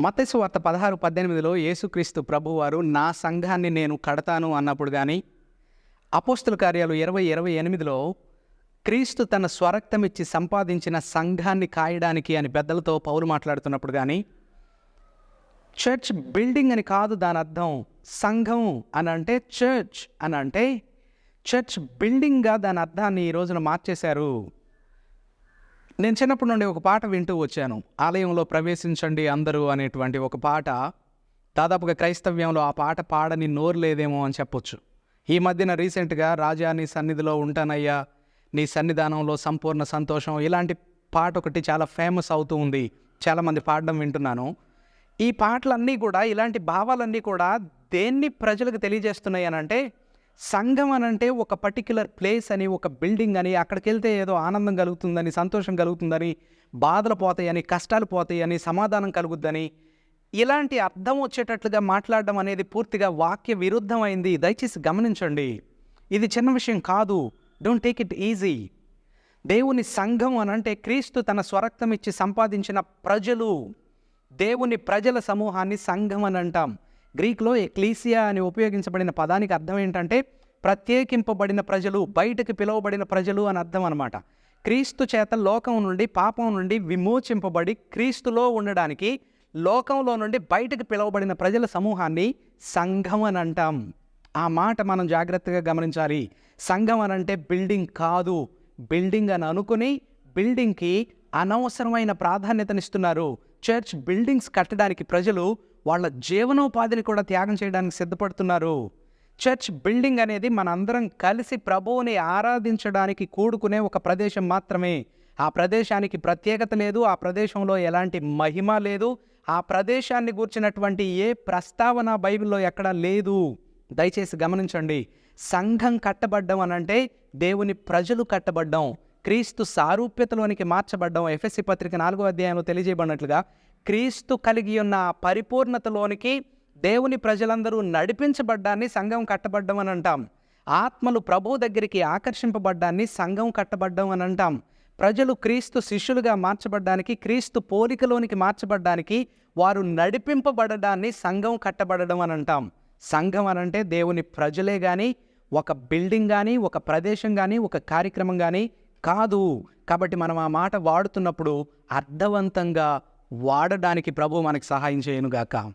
మత్తయి వార్త పదహారు పద్దెనిమిదిలో యేసుక్రీస్తు ప్రభువారు నా సంఘాన్ని నేను కడతాను అన్నప్పుడు కానీ అపోస్తుల కార్యాలు ఇరవై ఇరవై ఎనిమిదిలో క్రీస్తు తన స్వరక్తమిచ్చి సంపాదించిన సంఘాన్ని కాయడానికి అని పెద్దలతో పౌరు మాట్లాడుతున్నప్పుడు కానీ చర్చ్ బిల్డింగ్ అని కాదు దాని అర్థం సంఘం అని అంటే చర్చ్ అని అంటే చర్చ్ బిల్డింగ్గా దాని అర్థాన్ని ఈ రోజున మార్చేశారు. నేను చిన్నప్పటి నుండి ఒక పాట వింటూ వచ్చాను. ఆలయంలో ప్రవేశించండి అందరూ అనేటువంటి ఒక పాట. దాదాపుగా క్రైస్తవ్యంలో ఆ పాట పాడని నోరు లేదేమో అని చెప్పొచ్చు. ఈ మధ్యన రీసెంట్గా రాజా నీ సన్నిధిలో ఉంటానయ్యా నీ సన్నిధానంలో సంపూర్ణ సంతోషం ఇలాంటి పాట ఒకటి చాలా ఫేమస్ అవుతూ ఉంది. చాలామంది పాడడం వింటున్నాను. ఈ పాటలన్నీ కూడా ఇలాంటి భావాలన్నీ కూడా దేన్ని ప్రజలకు తెలియజేస్తున్నాయి అని అంటే సంఘం అని అంటే ఒక పర్టిక్యులర్ ప్లేస్ అని ఒక బిల్డింగ్ అని అక్కడికి వెళ్తే ఏదో ఆనందం కలుగుతుందని సంతోషం కలుగుతుందని బాధలు పోతాయని కష్టాలు పోతాయని సమాధానం కలుగుద్దని ఇలాంటి అర్థం వచ్చేటట్లుగా మాట్లాడడం అనేది పూర్తిగా వాక్య విరుద్ధమైంది. దయచేసి గమనించండి. ఇది చిన్న విషయం కాదు. డోంట్ టేక్ ఇట్ ఈజీ దేవుని సంఘం అని అంటే క్రీస్తు తన స్వరక్తం ఇచ్చి సంపాదించిన ప్రజలు. దేవుని ప్రజల సమూహాన్ని సంఘం అని అంటాం. గ్రీక్లో ఎక్లీసియా అని ఉపయోగించబడిన పదానికి అర్థం ఏంటంటే ప్రత్యేకింపబడిన ప్రజలు బయటకు పిలువబడిన ప్రజలు అని అర్థం అనమాట క్రీస్తు చేత లోకం నుండి పాపం నుండి విమోచింపబడి క్రీస్తులో ఉండడానికి లోకంలో నుండి బయటకు పిలువబడిన ప్రజల సమూహాన్ని సంఘం అని అంటాం. ఆ మాట మనం జాగ్రత్తగా గమనించాలి. సంఘం అని అంటే బిల్డింగ్ కాదు. బిల్డింగ్ అని అనుకుని బిల్డింగ్కి అనవసరమైన ప్రాధాన్యతనిస్తున్నారు. చర్చ్ బిల్డింగ్స్ కట్టడానికి ప్రజలు వాళ్ళ జీవనోపాధిని కూడా త్యాగం చేయడానికి సిద్ధపడుతున్నారు. చర్చ్ బిల్డింగ్ అనేది మనందరం కలిసి ప్రభువుని ఆరాధించడానికి కూడుకునే ఒక ప్రదేశం మాత్రమే. ఆ ప్రదేశానికి ప్రత్యేకత లేదు ఆ ప్రదేశంలో ఎలాంటి మహిమ లేదు ఆ ప్రదేశాన్ని గూర్చినటువంటి ఏ ప్రస్తావన బైబిల్లో ఎక్కడా లేదు. దయచేసి గమనించండి సంఘం కట్టబడ్డం అనంటే దేవుని ప్రజలు కట్టబడ్డం క్రీస్తు సారూప్యతలోనికి మార్చబడ్డం. ఎఫ్ఎస్సి పత్రిక నాలుగో అధ్యాయంలో తెలియజేయబడినట్లుగా క్రీస్తు కలిగి ఉన్న పరిపూర్ణతలోనికి దేవుని ప్రజలందరూ నడిపించబడ్డాన్ని సంఘం కట్టబడ్డం అని అంటాం. ఆత్మలు ప్రభు దగ్గరికి ఆకర్షింపబడ్డాన్ని సంఘం కట్టబడ్డం అని అంటాం. ప్రజలు క్రీస్తు శిష్యులుగా మార్చబడ్డానికి క్రీస్తు పోలికలోనికి మార్చబడ్డానికి వారు నడిపింపబడడాన్ని సంఘం కట్టబడడం అని అంటాం. సంఘం అని అంటే దేవుని ప్రజలే కానీ ఒక బిల్డింగ్ కానీ ఒక ప్రదేశం కానీ ఒక కార్యక్రమం కానీ కాదు. కాబట్టి మనం ఆ మాట వాడుతున్నప్పుడు అర్థవంతంగా వాడడానికి ప్రభు మనకి సహాయం చేయనుగాక.